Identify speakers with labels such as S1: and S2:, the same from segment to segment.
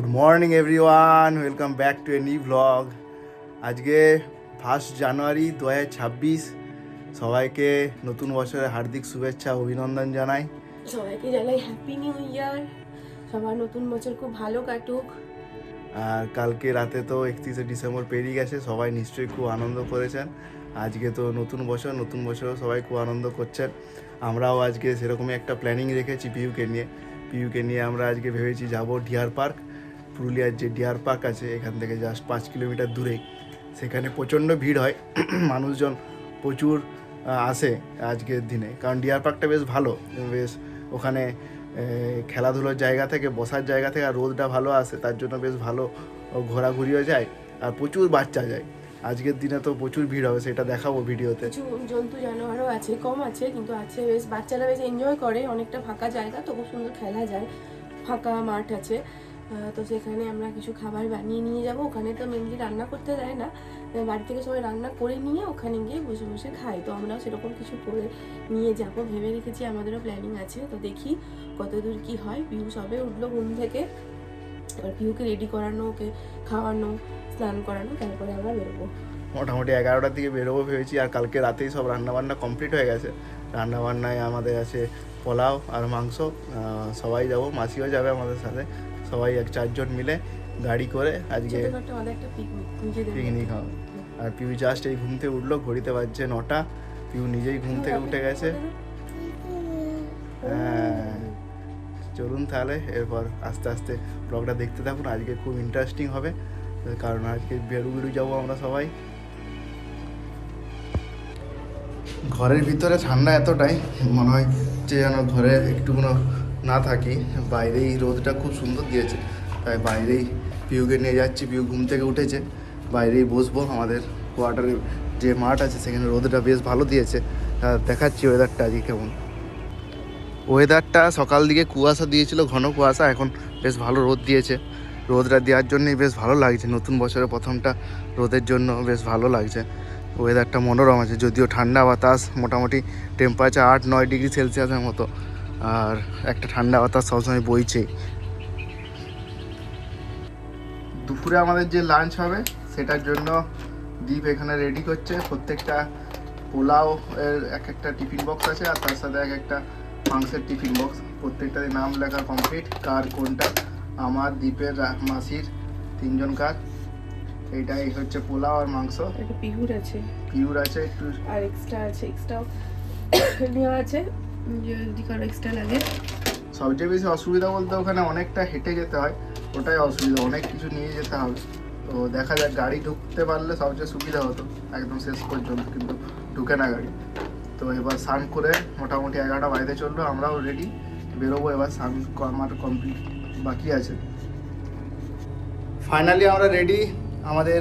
S1: Good morning everyone welcome back to a new vlog আজকে first January দু ছাব্বিশ সবাইকে নতুন বছরের হার্দিক শুভেচ্ছা অভিনন্দন জানাই।
S2: সবাইকে জানাই হ্যাপি নিউ ইয়ার সবার নতুন বছর খুব ভালো কাটুক।
S1: আর কালকে রাতে তো একত্রিশে ডিসেম্বর পেরিয়ে গেছে সবাই নিশ্চয়ই খুব আনন্দ করেছেন। আজকে তো নতুন বছর নতুন বছরও সবাই খুব আনন্দ করছেন। আমরাও আজকে সেরকমই একটা প্ল্যানিং রেখেছি পিউকে নিয়ে। পিউকে নিয়ে আমরা আজকে ভেবেছি যাব ডিয়ার পার্ক পুরুলিয়ার যে ডিয়ার পার্ক আছে, এখান থেকে জাস্ট পাঁচ কিলোমিটার দূরে। সেখানে প্রচণ্ড ভিড় হয়। মানুষজন প্রচুর আসে আজকের দিনে। কারণ ডিয়ার পার্কটা বেশ ভালো। বেশ ওখানে খেলাধুলোর জায়গা থেকে, বসার জায়গা থেকে আর রোদটা ভালো আসে, তার জন্য বেশ ভালো ঘোরাঘুরিও যায় আর প্রচুর বাচ্চা যায়। আজকের দিনে তো প্রচুর ভিড় হবে, সেটা দেখাবো ভিডিওতে।
S2: কিছু জন্তু জানোয়ারও আছে, কম আছে, কিন্তু আছে বেশ। বাচ্চারা বেশ এনজয় করে, অনেকটা ফাঁকা জায়গা তো খুব সুন্দর খেলা যায়। ফাঁকা মাঠ আছে। তো সেখানে আমরা কিছু খাবার বানিয়ে নিয়ে যাব। ওখানে তো মেনলি রান্না করতে দেয় না। বাড়ি থেকে সবাই রান্না করে নিয়ে ওখানে গিয়ে বসে বসে খাই তো আমরাও সেরকম কিছু করে নিয়ে যাব। ভেবে রেখেছি আমাদেরও প্ল্যানিং আছে। তো দেখি কতদূর কি হয়। পিউ সবে উঠল ঘুম থেকে। এবার পিউকে রেডি করানো, ওকে খাওয়ানো, স্নান করানো, তারপরে আমরা বেরোবো।
S1: মোটামুটি এগারোটার দিকে বেরোবো ভেবেছি। আর কালকে রাতেই সব রান্নাবান্না কমপ্লিট হয়ে গেছে। রান্নাবান্নায় আমাদের আছে পোলাও আর মাংস। সবাই যাব। মাসিও যাবে আমাদের সাথে। সবাই এক চারজন মিলে গাড়ি করে আজকে
S2: একটা পিকনিক
S1: হবে আর পিউ জাস্ট এই ঘুম থেকে উঠল ঘড়িতে বাজছে নটা। পিউ নিজেই ঘুম থেকে উঠে গেছে। হ্যাঁ। চলুন তাহলে এরপর আস্তে আস্তে ব্লগটা দেখতে থাকুন। আজকে খুব ইন্টারেস্টিং হবে কারণ আজকে বেরু বেরু যাব আমরা সবাই। ঘরের ভিতরে ঠান্ডা এতটাই মনে হয় যে যেন ঘরে একটুকুনো না থাকি, বাইরেই রোদটা খুব সুন্দর দিয়েছে। তাই বাইরেই পিউকে নিয়ে যাচ্ছি, পিউ ঘুম থেকে উঠেছে। বাইরেই বসবো, আমাদের কোয়ার্টারে যে মাঠ আছে, সেখানে রোদটা বেশ ভালো দিয়েছে। দেখাচ্ছি ওয়েদারটা আজকে কেমন। ওয়েদারটা সকাল দিকে কুয়াশা দিয়েছিল, ঘন কুয়াশা, এখন বেশ ভালো রোদ দিয়েছে। রোদটা দেওয়ার জন্যই বেশ ভালো লাগছে, নতুন বছরের প্রথমটা রোদের জন্য বেশ ভালো লাগছে। ওয়েদারটা মনোরম আছে, যদিও ঠান্ডা বাতাস, মোটামুটি টেম্পারেচার আট নয় ডিগ্রি সেলসিয়াসের মতো। আর একটা ঠান্ডা বাতাস সবসময় বইছে। দুপুরে আমাদের যে লাঞ্চ হবে সেটার জন্য দ্বীপ এখানে রেডি করছে। প্রত্যেকটা পোলাও এর এক একটা টিফিন বক্স আছে আর তার সাথে এক একটা মাংসের টিফিন বক্স প্রত্যেকটাতে নাম লেখা কমপ্লিট কার কোনটা? আমার দ্বীপের মাসির তিনজন কার? এইটাই হচ্ছে পোলাও আর মাংস।
S2: একটা পিহুর আছে।
S1: পিউর আছে একটু
S2: আর এক্সট্রা আছে নেওয়া আছে।
S1: সবচেয়ে বেশি অসুবিধা বলতে ওখানে অনেকটা হেঁটে যেতে হয়, ওটাই অসুবিধা, অনেক কিছু নিয়ে যেতে হবে। তো দেখা যাক, গাড়ি ঢুকতে পারলে সবচেয়ে সুবিধা হতো, একদম শেষ পর্যন্ত, কিন্তু ঢুকে না গাড়ি। তো এবার স্নান করে মোটামুটি এগারোটা বাড়িতে চলল, আমরাও রেডি বেরোবো এবার, স্নান আমার কমপ্লিট বাকি আছে। ফাইনালি আমরা রেডি আমাদের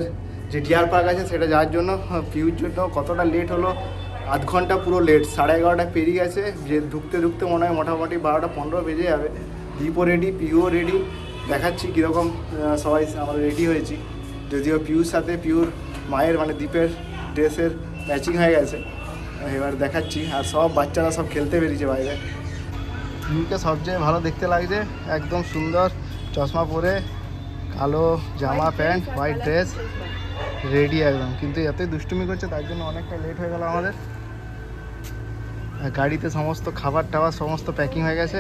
S1: যে ডিয়ার পার্ক আছে, সেটা যাওয়ার জন্য পিউর জন্য কতটা লেট হলো আধ ঘণ্টা পুরো লেট সাড়ে এগারোটা পেরিয়ে গেছে। যে ঢুকতে ঢুকতে মনে হয় মোটামুটি বারোটা পনেরো বেজে যাবে। দীপও রেডি পিউও রেডি দেখাচ্ছি কীরকম সবাই আমরা রেডি হয়েছি। যদিও পিউর সাথে পিউর মায়ের মানে দীপের ড্রেসের ম্যাচিং হয়ে গেছে। এবার দেখাচ্ছি আর সব বাচ্চারা সব খেলতে বেরিয়েছে বাইরে। পিউকে সবচেয়ে ভালো দেখতে লাগছে একদম সুন্দর। চশমা পরে কালো জামা প্যান্ট হোয়াইট ড্রেস রেডি একদম। কিন্তু এতই দুষ্টুমি করছে তার জন্য অনেকটা লেট হয়ে গেল আমাদের। গাড়িতে সমস্ত খাবার টাবার সমস্ত প্যাকিং হয়ে গেছে।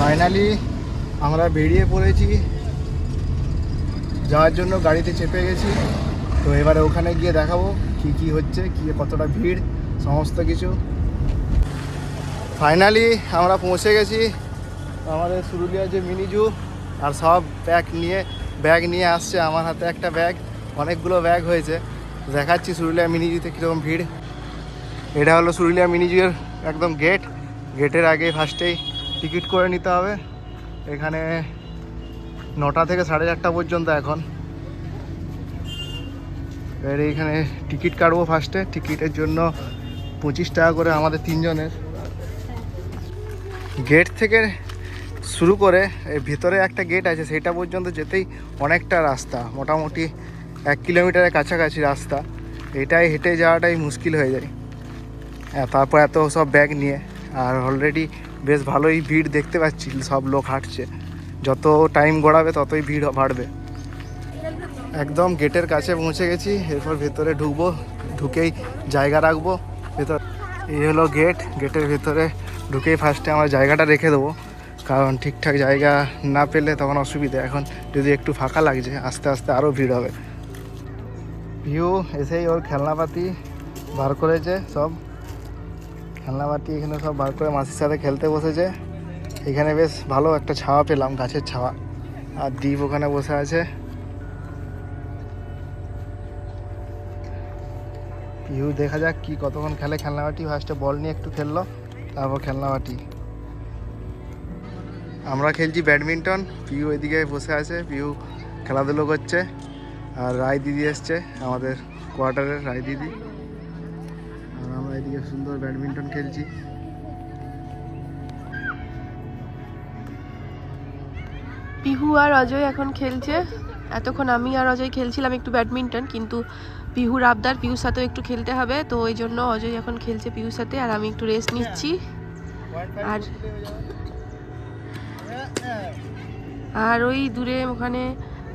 S1: ফাইনালি আমরা বেরিয়ে পড়েছি। যাওয়ার জন্য গাড়িতে চেপে গেছি। তো এবারে ওখানে গিয়ে দেখাবো কি কি হচ্ছে, কি কতটা ভিড়, সমস্ত কিছু। ফাইনালি আমরা পৌঁছে গেছি আমাদের সুরুলিয়া যে মিনিজু, আর সব ব্যাগ নিয়ে ব্যাগ নিয়ে আসছে। আমার হাতে একটা ব্যাগ অনেকগুলো ব্যাগ হয়েছে। দেখাচ্ছি সুরুলিয়া মিনি জুতে কীরকম ভিড়। এটা হলো সুরুলিয়া মিনি জুয়ের একদম গেট গেটের আগে ফার্স্টেই টিকিট করে নিতে হবে। এখানে নটা থেকে সাড়ে চারটা পর্যন্ত এখন। এবার এইখানে টিকিট কাটবো ফার্স্টে। টিকিটের জন্য পঁচিশ টাকা করে আমাদের তিনজনের। গেট থেকে শুরু করে ভিতরে একটা গেট আছে, সেটা পর্যন্ত যেতেই অনেকটা রাস্তা। মোটামুটি কিলোমিটারের কাছাকাছি রাস্তা। এটাই হেঁটে যাওয়াটাই মুশকিল হয়ে যায়। হ্যাঁ তারপর এত সব ব্যাগ নিয়ে, আর অলরেডি বেশ ভালোই ভিড় দেখতে পাচ্ছি, সব লোক হাঁটছে। যত টাইম গড়াবে, ততই ভিড় বাড়বে। একদম গেটের কাছে পৌঁছে গেছি, এরপর ভেতরে ঢুকবো, ঢুকেই জায়গা রাখব, ভেতর এই হলো গেট গেটের ভেতরে ঢুকেই ফার্স্টে আমার জায়গাটা রেখে দেবো। কারণ ঠিকঠাক জায়গা না পেলে তখন অসুবিধা। এখন যদি একটু ফাঁকা লাগছে, আস্তে আস্তে আরও ভিড় হবে। ভিউ এসেই ওর খেলনাপাতি বার করেছে সব। খেলনাপাতি এখানে সব বার করে মাসির সাথে খেলতে বসেছে। এখানে বেশ ভালো একটা ছাওয়া পেলাম, গাছের ছাওয়া। আর দ্বীপ ওখানে বসে আছে। পিহু দেখা যাক কি কতক্ষণ খেলে। খেলনাবাটি ফার্স্টে বল নিয়ে একটু খেললো, তারপর খেলনাবাটি আমরা খেলছি ব্যাডমিন্টন পিহু এদিকে বসে আছে পিহু খেলাধুলো করছে। আর রায় দিদি এসছে, আমাদের কোয়ার্টারের রায় দিদি। আর আমরা এদিকে সুন্দর ব্যাডমিন্টন খেলছি।
S2: পিহু আর অজয় এখন খেলছে। এতক্ষণ আমি আর অজয় খেলছিলাম একটু ব্যাডমিন্টন, কিন্তু পিহুর আবদার, পিহুর সাথেও একটু খেলতে হবে, তো ওই জন্য অজয় এখন খেলছে পিহুর সাথে, আর আমি একটু রেস্ট নিচ্ছি। আর আর ওই দূরে ওখানে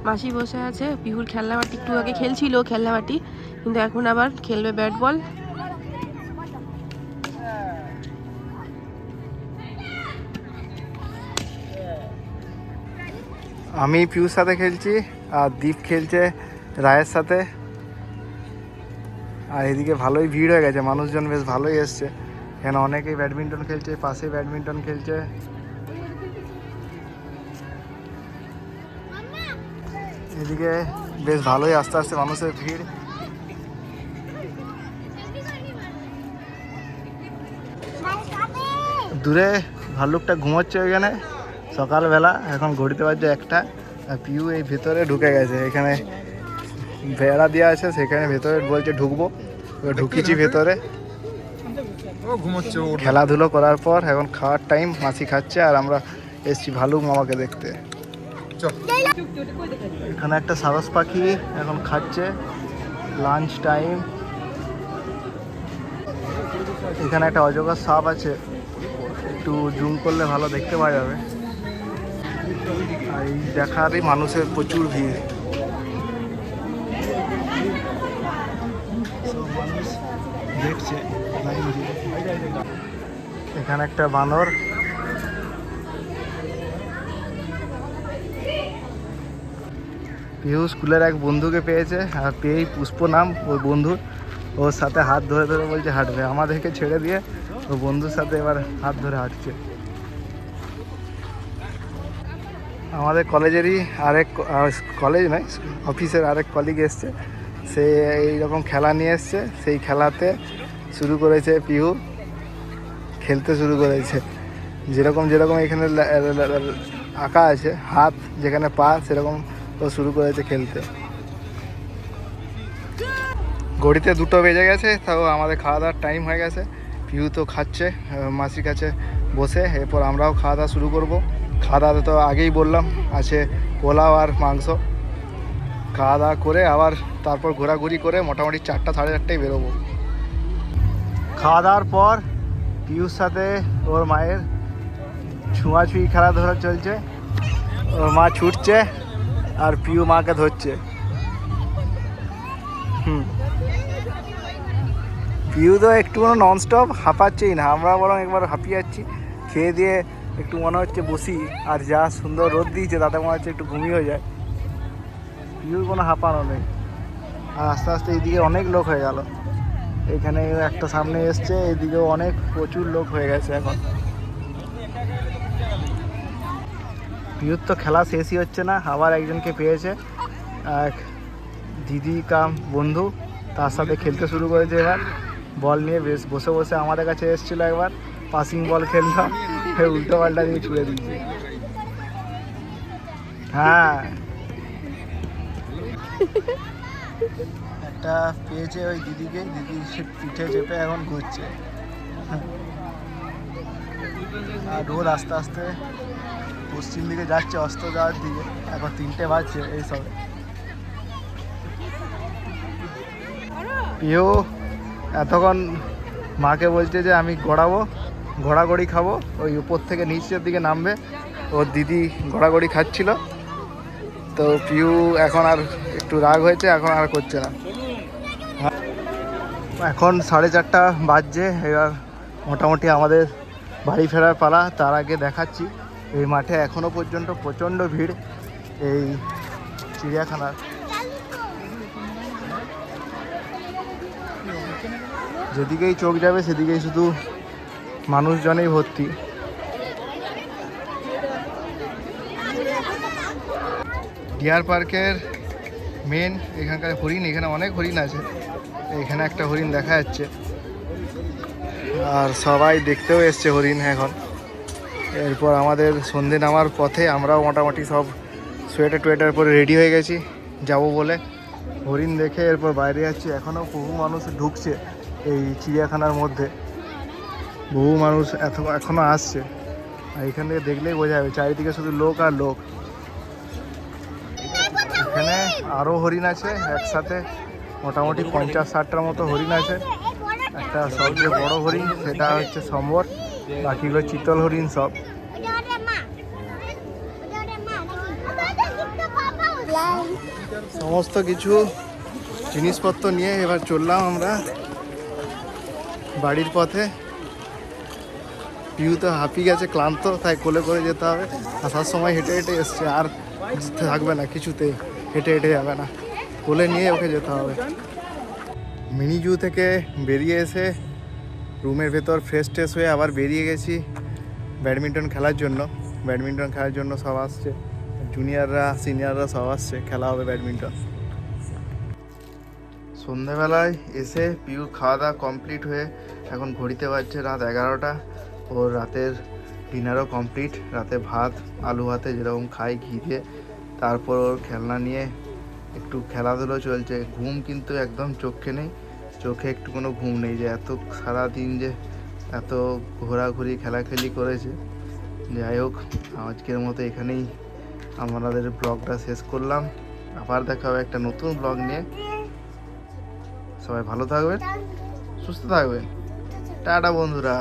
S2: মাসি বসে আছে, পিহুর খেলনাবাটি একটু আগে খেলছিল, খেলনাবাটি। কিন্তু এখন আবার খেলবে ব্যাট বল।
S1: আমি পিউর সাথে খেলছি, আর দীপ খেলছে রায়ের সাথে। আর এদিকে ভালোই ভিড় হয়ে গেছে, মানুষজন বেশ ভালোই এসছে। এখানে অনেকেই ব্যাডমিন্টন খেলছে পাশে ব্যাডমিন্টন খেলছে। এদিকে বেশ ভালোই আস্তে আস্তে মানুষের ভিড়। দূরে ভাল্লুকটা ঘুমোচ্ছে ওইখানে সকালবেলা এখন ঘড়িতে বাজছে একটা আর পিউ এই ভেতরে ঢুকে গেছে। এখানে বেড়া দেওয়া আছে সেখানে ভেতরে বলছে ঢুকবো। ঢুকিছি ভেতরে। খেলাধুলো করার পর এখন খাওয়ার টাইম মাছি খাচ্ছে আর আমরা এসছি ভালুক মামাকে দেখতে। এখানে একটা সারস পাখি এখন খাচ্ছে। লাঞ্চ টাইম এখানে একটা অজগর সাপ আছে। একটু জুম করলে ভালো দেখতে পাওয়া যাবে। আর এই দেখারই মানুষের প্রচুর ভিড়। দেখছে। এখানে একটা বানর। পিহু স্কুলের এক বন্ধুকে পেয়েছে, আর পেয়েই পুষ্প নাম ওই বন্ধুর। ওর সাথে হাত ধরে ধরে বলছে, হাঁটবে। আমাদেরকে ছেড়ে দিয়ে ও বন্ধুর সাথে এবার হাত ধরে হাঁটছে। আমাদের কলেজেরই আরেক কলেজ নয়, অফিসের আরেক কলিগ এসছে। সে এইরকম খেলা নিয়ে এসছে। সেই খেলাতে শুরু করেছে পিহু। খেলতে শুরু করেছে। যেরকম যেরকম এখানে আঁকা আছে, হাত যেখানে পা, সেরকম ও শুরু করেছে খেলতে। ঘড়িতে দুটো বেজে গেছে, তাও আমাদের খাওয়া দাওয়ার টাইম হয়ে গেছে। পিউ তো খাচ্ছে মাসির কাছে বসে, এরপর আমরাও খাওয়া দাওয়া শুরু করব। খাওয়া দাওয়া তো আগেই বললাম, আছে পোলাও আর মাংস। খাওয়া দাওয়া করে আবার তারপর ঘোরাঘুরি করে মোটামুটি চারটা, সাড়ে চারটায় বেরোবো। খাওয়া দাওয়ার পর পিউর সাথে ওর মায়ের ছুঁয়াছুঁয়ি খেলাধুলা চলছে। ওর মা ছুটছে আর পিউ মাকে ধরছে। হুম। পিউ তো একটু কোনো ননস্টপ হাঁপাচ্ছেই না, আমরা বরং একবার হাঁপিয়ে যাচ্ছি, খেয়ে দিয়ে একটু মনে হচ্ছে বসি, আর যা সুন্দর রোদ দিয়েছে তাতে মনে হচ্ছে একটু ঘুমিয়ে যায়। পিউর কোনো হাঁপানো নেই। আর আস্তে আস্তে এইদিকে অনেক লোক হয়ে গেল। এখানে একটা সামনে এসছে, এদিকেও অনেক প্রচুর লোক হয়ে গেছে এখন। পিউর তো খেলা শেষই হচ্ছে না, আবার একজনকে পেয়েছে। এক দিদি কাম বন্ধু, তার সাথে খেলতে শুরু করেছে এবার। বল নিয়ে বেশ বসে বসে আমাদের কাছে এসেছিল একবার। পাসিং বল খেললাম উল্টো পাল্টা দিয়ে ছুড়ে দিয়েছে। হ্যাঁ। একটা পেয়েছে ওই দিদিকে, দিদি পিঠে চেপে এখন ঘুরছে। আর রোদ আস্তে আস্তে পশ্চিম দিকে যাচ্ছে, অস্ত যাওয়ার দিকে। এখন তিনটে বাজছে এই সবে। পিও এতক্ষণ মাকে বলছে যে আমি গড়াবো, ঘোড়াঘড়ি খাব। ওই উপর থেকে নিচের দিকে নামবে। ওর দিদি ঘোড়াঘড়ি খাচ্ছিল। তো পিউ এখন আর একটু রাগ হয়েছে, এখন আর করছে না। এখন সাড়ে চারটা বাজছে, এবার মোটামুটি আমাদের বাড়ি ফেরার পালা, তার আগে দেখাচ্ছি। এই মাঠে এখনও পর্যন্ত প্রচণ্ড ভিড় এই চিড়িয়াখানার। যেদিকেই চোখ যাবে, সেদিকেই শুধু মানুষজনেই ভর্তি। ডিয়ার পার্কের মেন এখানকার হরিণ, এখানে অনেক হরিণ আছে। এখানে একটা হরিণ দেখা যাচ্ছে। আর সবাই দেখতেও এসছে হরিণ এখন। এরপর আমাদের সন্ধে নামার পথে আমরাও মোটামুটি সব সোয়েটার টোয়েটার পরে রেডি হয়ে গেছি, যাব বলে। হরিণ দেখে এরপর বাইরে যাচ্ছি। এখনও বহু মানুষ ঢুকছে এই চিড়িয়াখানার মধ্যে। বহু মানুষ এত এখনও আসছে। আর এখান থেকে দেখলেই বোঝা যাবে, চারিদিকে শুধু লোক আর লোক। এখানে আরও হরিণ আছে, একসাথে মোটামুটি পঞ্চাশ ষাটটার মতো হরিণ আছে। একটা সবচেয়ে বড় হরিণ, সেটা হচ্ছে সম্বর। বাকিগুলো চিতল হরিণ সব। সমস্ত কিছু জিনিসপত্র নিয়ে এবার চললাম আমরা বাড়ির পথে। পিউ তো হাঁপিয়ে গেছে, ক্লান্ত, তাই কোলে করে যেতে হবে। আসার সময় হেঁটে হেঁটে এসছে, আর থাকবে না কিছুতে হেঁটে হেঁটে যাবে না। কোলে নিয়ে ওকে যেতে হবে। মিনি জু থেকে বেরিয়ে এসে রুমের ভেতর ফ্রেশ ট্রেশ হয়ে আবার বেরিয়ে গেছি ব্যাডমিন্টন খেলার জন্য। ব্যাডমিন্টন খেলার জন্য সব আসছে। জুনিয়ররা সিনিয়ররা সব আসছে। খেলা হবে ব্যাডমিন্টন। সন্ধেবেলায় এসে পিউ খাওয়া দাওয়া কমপ্লিট হয়ে এখন ঘড়িতে বাজছে রাত এগারোটা। ওর রাতের ডিনারও কমপ্লিট রাতে ভাত, আলু ভাতে যেরকম খাই, ঘি দিয়ে। তারপর ওর খেলনা নিয়ে একটু খেলাধুলো চলছে। ঘুম কিন্তু একদম চোখে নেই। চোখে একটু কোনো ঘুম নেই যে এত সারাদিন যে এত ঘোরাঘুরি, খেলাখেলি করেছে। যাই হোক, আজকের মতো এখানেই আমাদের ব্লগটা শেষ করলাম। আবার দেখা হবে একটা নতুন ব্লগ নিয়ে। সবাই ভালো থাকবেন, সুস্থ থাকবেন। টাটা বন্ধুরা।